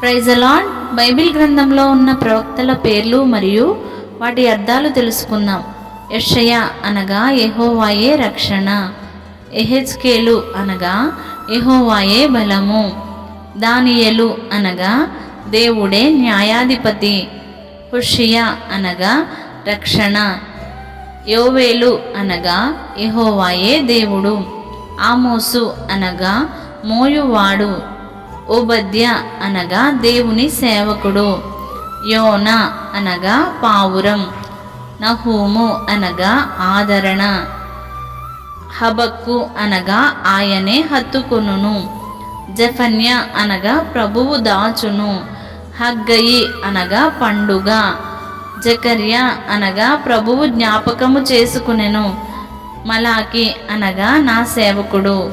ప్రైజలాన్ Bible గ్రంథంలో ఉన్న ప్రవక్తల పేర్లు మరియు వాటి అర్థాలు తెలుసుకుందాం. యషయ అనగా ఎహోవాయే రక్షణ. ఎహెచ్కేలు అనగా ఎహోవాయే బలము. దానియలు అనగా దేవుడే న్యాయాధిపతి. హుషియా అనగా రక్షణ. యోవేలు అనగా ఎహోవాయే దేవుడు. ఆమోసు అనగా మోయువాడు. ఓబద్య అనగా దేవుని సేవకుడు. యోన అనగా పావురం. నహూము అనగా ఆదరణ. హబక్కు అనగా ఆయనే హత్తుకొనును. జఫన్య అనగా ప్రభువు దాచును. హగ్గయి అనగా పండుగ. జకర్య అనగా ప్రభువు జ్ఞాపకము చేసుకునెను. మలాకి అనగా నా సేవకుడు.